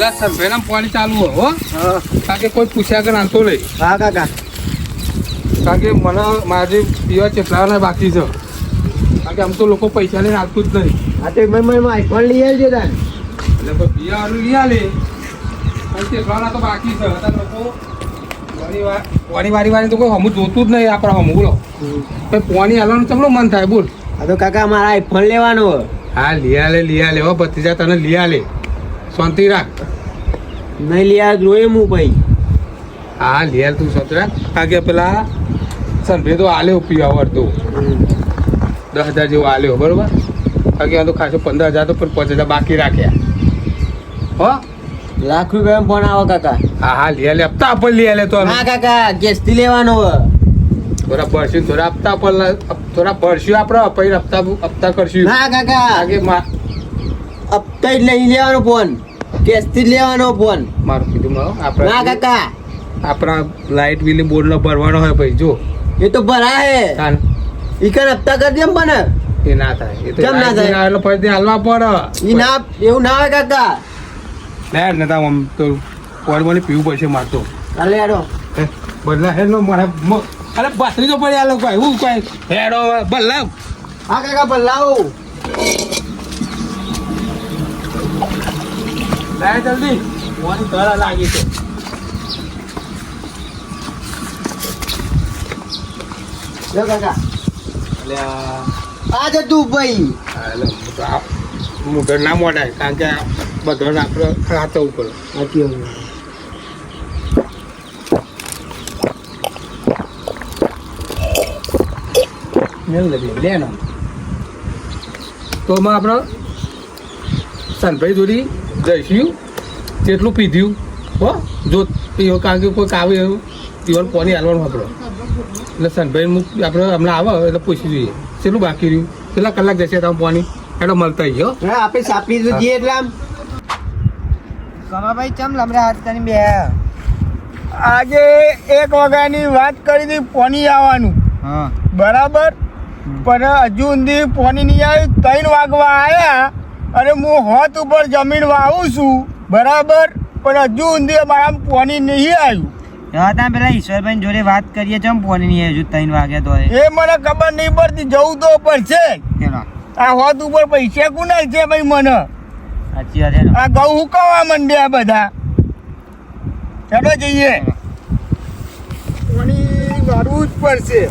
પેલા સરભેના પાણી ચાલુ હો. હા. કારણ કે કોઈ પૂછ્યા કે નાનતો નહીં. હા કાકા. કારણ કે મને મારે પીવા ચેટલાના બાકી છે. કારણ કે આમ તો લોકો પૈસા લઈને આવતું જ નહીં. આ તો મેં મને આઈફોન લઈ આવજો તાન. એટલે કોઈ પીવાનું લઈ આવે અને ચેટલાના તો બાકી છે. લોકો વારી વાર- વારી તો કોઈ હમું જોતું જ નહીં આપણે હમું બોલો. પાણી હાલવાનું ચમનું મન થાય બોલ. આ તો કાકા મારા આઈફોન લેવાનો હા લિયા લે લીયા લે હો ભત્રીજા તને લીયા લે શાંતિ રાખ. નહીં લ્યા જોઈએ હું ભાઈ. હા લ્યા તું રાખ કારણ કે પેલા સંભે તો આલ્યો પીવા વળતો. દસ હજાર જેવો આલ્યો બરોબર? કારણ આ તો ખાસો પંદર હજાર તો પણ પાંચ હજાર બાકી રાખ્યા. હો? લાખ રૂપિયા ફોન આવો કાકા. હા હા લીયા લે હપ્તા પર લીયા લે તો હા કાકા ગેસથી લેવાનો. થોડા ભરશું થોડા હપ્તા પર લા- થોડા ભરશું આપણે પછી હપ્તા હપ્તા કરશું. હા કાકા. આગે હપ્તા જ લઈ લેવાનો ફોન. કેસથી જ લેવાનો ફોન. મારું કીધું મારો ના આપણા કાકા. આપણા લાઇટ બિલ બોર્ડ ભરવાનો હોય પછી જો. એ તો ભરા હે ઈ કન હપ્તા કરી દેમ પણ એ ના થાય. એ તો કેમ ના થાય? એટલે પછી હાલવા પડે. ઈ ના એવું ના હોય કાકા. લે ને તા આમ તો પોર મને પીવું પડશે મારતો કાલે હેડો. બદલા હેડ નો મારે અરે બાસરી તો પડ્યા લોકો હું કઈ હેડો બદલા હા કાકા બદલાવું. લે જલ્દી. મોની તળા લાગી છે. લો કાકા. એટલે આ હું તો ના મોડાય કારણ કે બધો આપણે ખાતો ઉપર. સાચી વાત. લે નો તો માં આપણો સનભાઈ જોડી જઈશું. તેટલું પીધ્યું. હો જો પીવો કારણ કે કોઈક આવે એવું પીવાનું પાણી હાલવાનું આપણે એટલે સનભાઈ હું આપણે હમણાં આવે એટલે પૂછી જોઈએ. કેટલું બાકી રહ્યું? કેટલા કલાક જશે તમે પાણી? એટલે મળતા ગયો હા. આપણે સાપી જઈએ એટલે આમ. કમાભાઈ ચમ લમડા હાથ કરીને બે? આજે એક વાગ્યાની વાત કરી હતી પોની આવવાનું. હા. બરાબર? પણ હજુ સુધી પોની નહીં આવ્યું ત્રણ વાગવા આવ્યા અને હું હોત ઉપર જમીન વાવું છું બરાબર? પણ હજુ સુધી મારા પોની નહીં આવ્યું. હા ત્યાં પેલા ઈશ્વરભાઈ જોડે વાત કરીએ ચમ પોની નહીં હજુ ત્રણ વાગ્યા તો એ મને ખબર નહીં પડતી જવું તો પડશે. આ હોત ઉપર પૈસા કુના છે ભાઈ મને? સાચી વાત આ ગૌ હુકાવા માંડ્યા બધા? ચાલો જઈએ. પાણી વાળવું જ પડશે.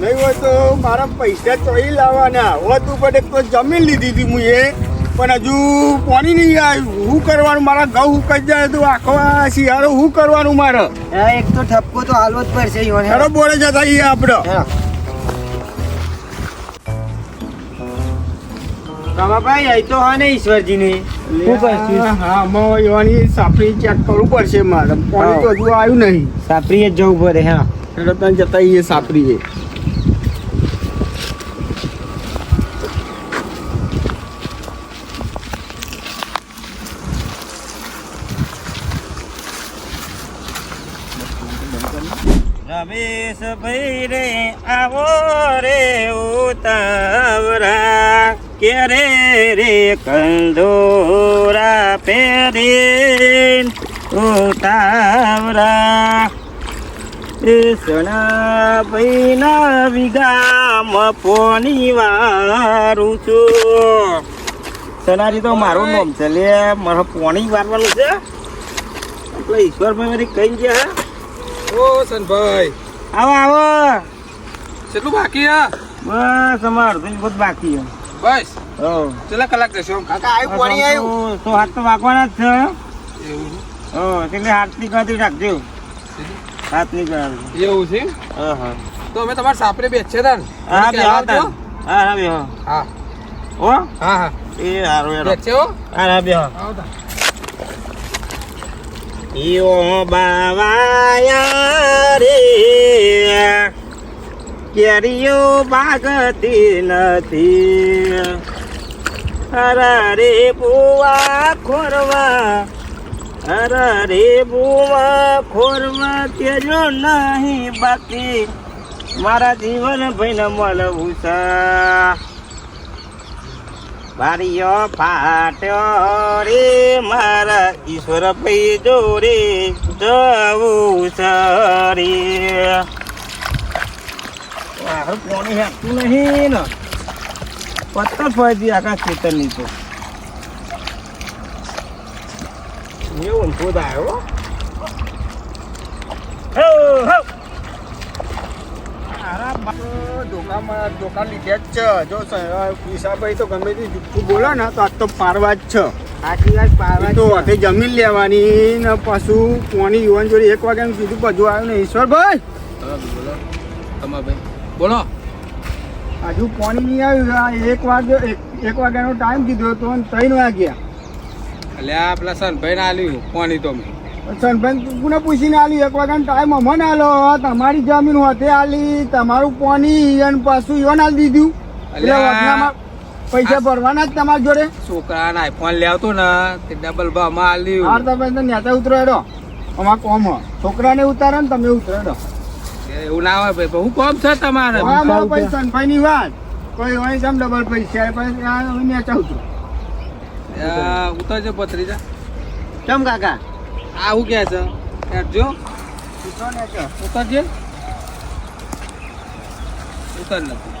નહીં હોય તો મારા પૈસા ચોઈ લાવવાના. હોત ઉપર એક તો જમીન લીધી હતી હું એ. પણ હજુ પાણી નહીં આવ્યું શું કરવાનું? મારા ઘઉં ઉકાઈ જાય તો આખો શિયાળો શું કરવાનું મારે? એક તો ઠપકો તો હાલવો જ પડશે. હેડો બોલે જતા છીએ આપણે હેડો. અહીં તો હા ને ઈશ્વરજીની. હા આમાં એવાની સાપડી ચેક કરવું પડશે મારે. પાણી તો હજુ આવ્યું નહીં. સાપરીએ જ જવું પડે હા એટલે તને જતા આવીએ સાપડીએ. રમેશ ભાઈ રે આવો રે ઉતાવરા ક્યારે રે કંદોરા પેરી ઉતાવરા કૃષ્ણ ભાઈના વિગામ પોની વારું છું. સનારી તો મારું નામ છે લે, મારે પોણી વારવાનું છે. એટલે ઈશ્વરભાઈ મારી કઈ ગયા? ઓ સનભાઈ. આવો આવો. કેટલું બાકી હા? બસ અમાર તો બધું બાકી બસ. હો. કેટલા કલાક જશો કાકા આવ્યું પાણી આવ્યું તો હાથ તો વાગવાના જ છે એવું હો એટલે હાથની ગણતરી રાખજો. હાથની ગણતરી એવું છે? હા હા. તો અમે તમારા સાપરે બેસીએ તા ને? હા બે હા હા હા બે હા. હા? હો હા. હા એ હારો હો? હા હા બે હા આવતા. યો બાવાયા રે. કેરીઓ બાગતી નથી. અરે બુવા ખોરવા. અરે બુવા ખોરવા તેજો નહીં બાકી. મારા જીવન ભાઈને મળવું છે. બારીઓ ફાટ્યો રે, મારા ઈશ્વર ભાઈ જોરે જવું સરી પાણી હેતું નહીં ને. પત્તર ફરતી આખા ખેતરની તો. ધોકામાં ધોકા લીધે જ છે. જો ઈશાભાઈ તો ગમે તે જુઠ્ઠું બોલે ને તો આજ તો પારવા જ છે. આખી વાત પાવા તો હાથે જમીન લેવાની ને પાછું કોની યુવાન જોડે એક વાગ્યાનું કીધું બધું આવ્યું ને ઈશ્વરભાઈ. બોલો. તમાભાઈ બોલો. હજુ કોની નહીં આવ્યું? એક વાગ્યો એક એક વાગ્યાનો ટાઈમ કીધો હતો અને ત્રણ વાગ્યા. એટલે આ પેલા સનભાઈ ને આલ્યું પાણી તો મેં? સનભાઈ કોને પૂછીને આલી? એક વાગ્યાનો ટાઈમ અમને આલો. તમારી જમીન હોતે આલી. તમારું પોણી અને પાછું ઈવન આલી દીધું. એટલે. પૈસા ભરવાના જ તમારી જોડે? છોકરાને આઈફોન લેવતો ને તે ડબલ ભાવમાં હાર આલ્યું. તમે તો નેતા ઉતરો હેડો અમાર કોમ છોકરાને ઉતારે ને તમે ઉતરો એવું ના હોય ભાઈ પણ હું કોમ છે તમારે? હા મારો પછી સનભાઈની વાત. કોઈ હોય તેમ ડબલ પૈસા. પછી આ ઉતરો ઉતરજો પત્રીજા કેમ કાકા? આ શું કહે છે? હેઠજો ઉતરો ઉતરજે. ઉતર નથી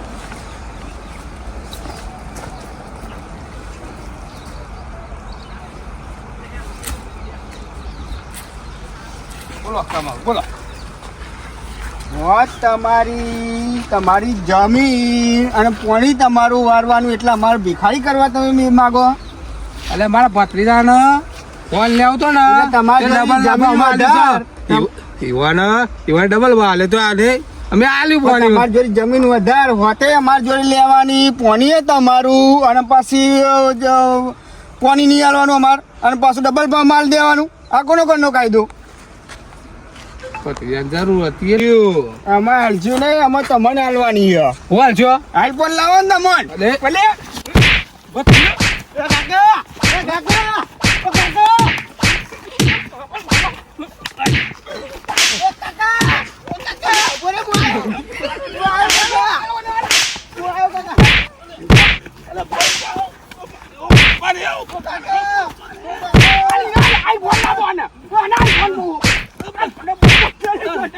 બોલો કમાલ બોલો. હોત તમારી તમારી જમીન અને પોણી તમારું વારવાનું એટલે અમારે ભિખારી કરવા તમે મી- માગો? એટલે મારા ભત્રીજાને ફોન લેવતો ને તમારે તમારી ડબલ ભાવ તો આને અમે આલી પણ તમારી જોડે જમીન વધાર હોતે અમારી જોડે લેવાની પોણીએ તમારું અને પાછી પોણી નહીં આલવાનું અમાર અને પાછું ડબલ ભાવ માલ દેવાનું આ કોનો કોનો કાયદો જરૂર હતી. અમારે હાલશું નહીં અમે તમને હાલવાની હાલશો હાલ પણ લાવો ને તમોન. ભલે ભત્રીજા. એ કાકા એ કાકા એ કાકા એ કાકા એ કાકા બોલે બોલે હું આવ્યો કાકા હું આવ્યો કાકા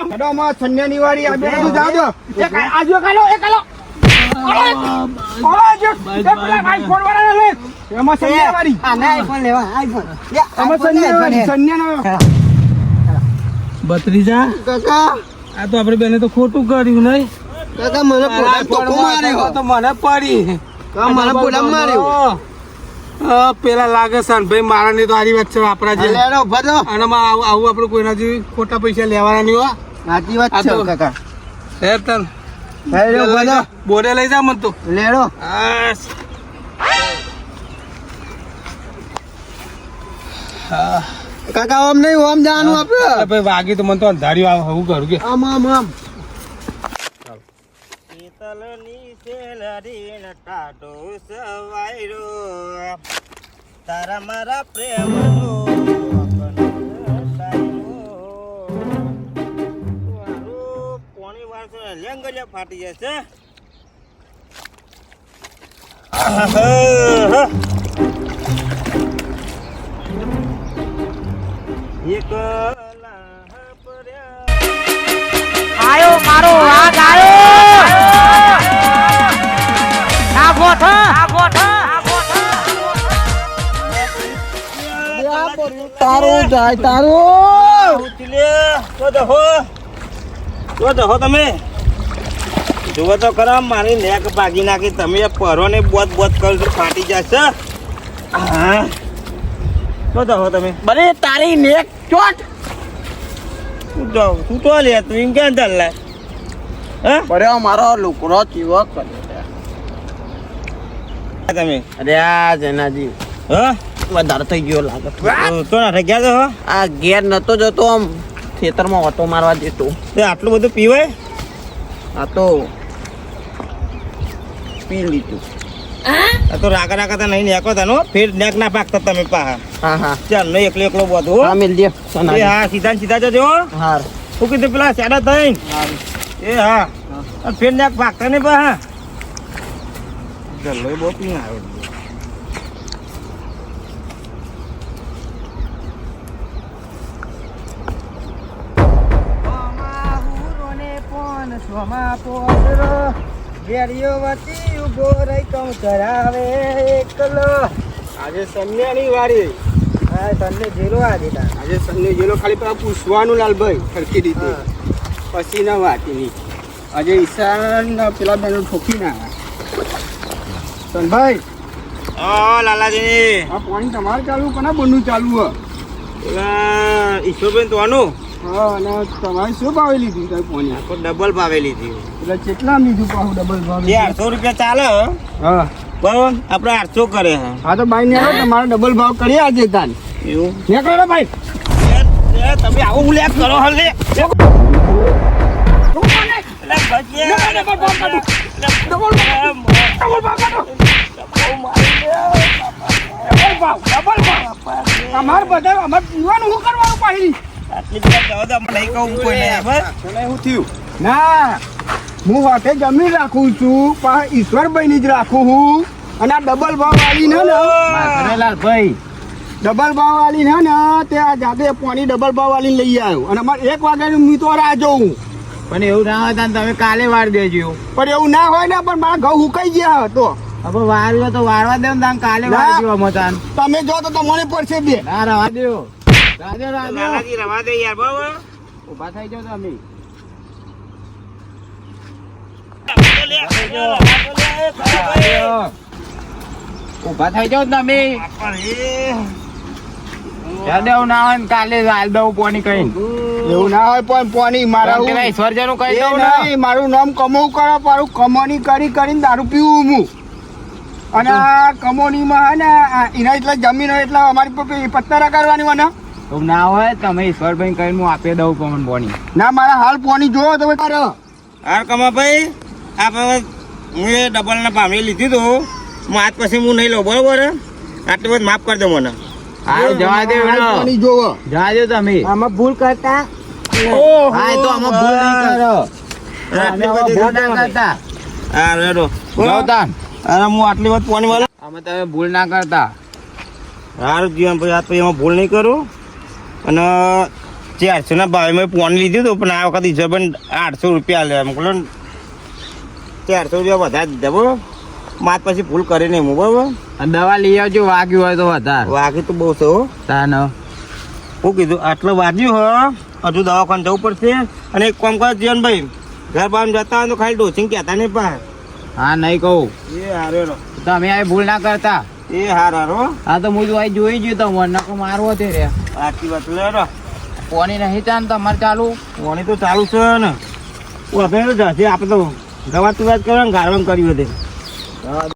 હેડો માં સંન્યાની વાળી આ બે બધું જાવ દો એક આજો કાલો એક કાલો. એમાં સંન્યા વાળી એમાં સંન્યા વાળી. સંન્યા ભત્રીજા? કાકા? આ તો આપણે બેને તો ખોટું કર્યું નહીં. કાકા મને માર્યો. તો મને પડી. મને માર્યો. પેલા લાગે છે ભાઈ મારા ની તો આરી વાત છે આપણા જે લેડો અને માં આવું આવું આપણે કોઈના જેવી ખોટા પૈસા લેવાના નહીં હો. સાચી વાત છે કાકા. હેર તન હેરો ભદો બોરે લઈ જા મન તું. લેડો. આસ. કાકા ઓમ નહીં ઓમ જવાનું આપણે ભાઈ વાગી તો મને તો અંધારી આવે હું કરું કે? આમ આમ આમ. શીતલની શેલરીને ટાઢો સવાયરો તારા મારા પ્રેમનો લેંગલિયા ફાટી જશે એક આયો મારો વાઘ આયો. ના ગોઠ ના ગોઠ તારું જાય તારું. તો દહો તો દહો તમે. જુઓ તો ખરા મારી નેક ભાગી નાખી. તમે પરો ને બોત બોત કરશો ફાટી જશે. હા. તો દહો તમે? બને તારી નેક ચોટ. તું જાઓ? તું તો લે તું એમ ક્યાં ચાલ લે હા? બરે મારો લુકડો ચીવો કરે તમે? અરે આ જેનાજી હા? વધારે થઈ ગયો લાગે. તો ના ના ગયા તો આ ઘેર નતો જતો આમ. ખેતરમાં ઓટો મારવા જતો. આટલું બધું પીવાય? આ તો પી લીધું. તો રાકા રાકા તો નહીં નેકો તનો ફેર નેક ના પાકતા તમે પાહા. હા હા. ચાલ નહીં એકલો એકલો બધો હા. મિલ દે એ હા સીધા સીધા જજો હા. શું કીધું પેલા સેડા થઈ એ હા. ફેર નેક પાકતા ને પાહા. જલ્લો બહુ પીને આવ્યો Vamos lá, porra. ઘેરિયો વતી ઊભો રહી કમ કરાવે એકલો. આજે સન્યાની વારી હા તને જેલો આજે આજે સન્યો જેલો ખાલી પેલા પૂછવાનું લાલભાઈ ખરખી રીતે પછી ના વાતીની. આજે ઈશાન પેલા બેનો ઠોકી ના સનભાઈ. ઓ લાલાજી. આ પાણી તમારે ચાલુ કોના બનવું ચાલુ હ? પેલા ઈશ્વરબેન તો આનું. હા અને તમારે શું ભાવે લીધું તમે પાણી? આખો ડબલ ભાવે લીધી. એટલે કેટલા લીધું પાછું ડબલ ભાવે આઠસો રૂપિયા ચાલે હા. બરાબર આપણે આઠસો કરે હા. તો ભાઈ ને તમારે ડબલ ભાવ કરી આજે તાન. એવું? નીકળો ભાઈ. તમે આવું ઉલ્લેખ કરો હલ. અમારે બધા અમારે પીવાનું શું કરવાનું પાછી? આટલી બધી જવા દો, નહીં કહું કોઈને, બસ. શું થયું? ના હું હોટે જમીન રાખું છું પણ ઈશ્વરભાઈ જ રાખું હું. અને આ ડબલ ભાવ વાળી ને ને ભાઈ. ડબલ ભાવ વાળી ને ને તે આ જાતે પાણી ડબલ ભાવ વાળી લઈ આવ્યો. અને અમારે એક વાગ્યાનું હું તો રાહ જોઉં. પણ એવું ના હોય તમે કાલે વાર દેજો. પણ એવું ના હોય ને પણ મારા ઘઉં હુકાઈ ગયા તો. હવે વારવા તો વારવા દે ને કાલે વાર દ્યો મતાન તમે જો તો મને પડશે બે. ના રવા દો રાજો રાજો. રવા દે યાર બાબા ઊભા થઈ જાવ તમે. ઊભા થઈ જાવ તમે. એવું ના હોય ને કાલે હાલ દઉં પોની કઈ એવું ના હોય પણ પોની મારા ઈશ્વરજનું કહી દઉં નહીં, મારું નામ કમોવું કરો મારું કમોની કરી કરીને દારૂ પીવું હું. અને આ કમોનીમાં હે ને એના એટલે જમીન હોય એટલે અમારી પત્તરા પત્તા કરવાની મને એવું ના હોય તમે ઈશ્વરભાઈ કહી હું આપી દઉં પવન પોણી ના મારા હાલ પોણી જોવો તમે. તારે હાર કમાભાઈ આ હવે હું એ ડબલના પામી લીધી તો હું. આજ પછી હું નહીં લઉં બરોબર? આટલી બધી માફ કરી દો મને હાલ. પોણી જોવો. જવા દો તમે. આમાં ભૂલ કરતા? હા તો આમાં ભૂલ નહીં કરો. આટલી બધી ભૂલ ના કરતા. હા રેડો. ગૌતમ અરે હું આટલી વાત પોણી વાળા અમે તમે ભૂલ ના કરતા. સારું જીવન ભાઈ આ તો એમાં ભૂલ નહીં કરું. અને ચારસોના ભાવે મેં ફોન લીધું હતું પણ આ વખત પણ આઠસો રૂપિયા લે મોકલો ચારસો રૂપિયા વધારે દીધા બરોબર? માત પછી ભૂલ કરી નહીં હું બરોબર? દવા લઈ આવજો વાગ્યું હોય તો વધારે. વાગ્યું તો બહુ છે તાન હું. કીધું આટલું વાગ્યું હો. હજુ દવાખાને જવું પડશે. અને એક કામ કરો જીવનભાઈ ઘર બહાર જતા હોય તો ખાલી ડોસિંગ કહેતા નહીં પણ. હા નહીં કહું. એ હારો. તમે આ ભૂલ ના કરતા. એ હારા હારો હા તો હું જોઈ જોઈ ગયું તો મને નકો મારવો તે રે. આખી વાત લે પોણી નહીં ચાલ તમારે ચાલુ? પોણી તો ચાલુ છે ને. આપણે જશે આપણે તો ગવાતું વાત કરો ને ગાળવાનું કર્યું હતું